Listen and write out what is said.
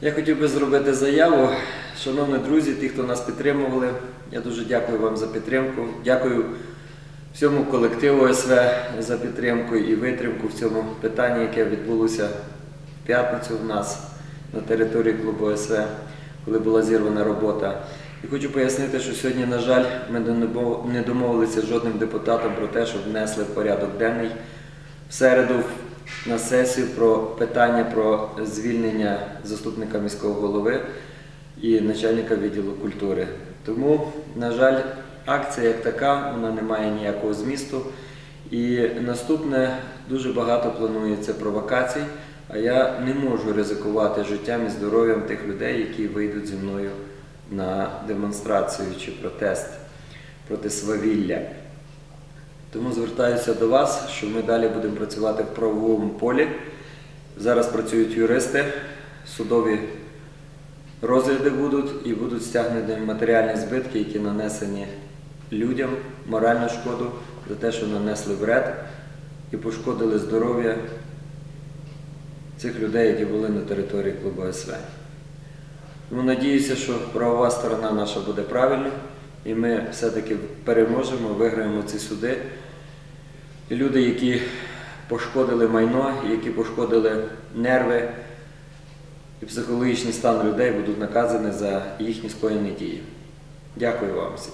Я хотів би зробити заяву. Шановні друзі, ті, хто нас підтримували, я дуже дякую вам за підтримку. Дякую всьому колективу СВ за підтримку і витримку в цьому питанні, яке відбулося в п'ятницю в нас на території клубу СВ, коли була зірвана робота. І хочу пояснити, що сьогодні, на жаль, ми не- домовилися з жодним депутатом про те, щоб внесли в порядок денний в середу на сесію про питання про звільнення заступника міського голови і начальника відділу культури. Тому, на жаль, акція як така, вона не має ніякого змісту. І наступне дуже багато планується провокацій, а я не можу ризикувати життям і здоров'ям тих людей, які вийдуть зі мною на демонстрацію чи протест проти свавілля. Тому звертаюся до вас, що ми далі будемо працювати в правовому полі. Зараз працюють юристи, судові розгляди будуть і будуть стягнені матеріальні збитки, які нанесені людям, моральну шкоду за те, що нанесли вред і пошкодили здоров'я цих людей, які були на території клубу СВ. Тому надіюся, що правова сторона наша буде правильна, і ми все-таки переможемо, виграємо ці суди. І люди, які пошкодили майно, які пошкодили нерви і психологічний стан людей, будуть наказані за їхні скоєні дії. Дякую вам всім.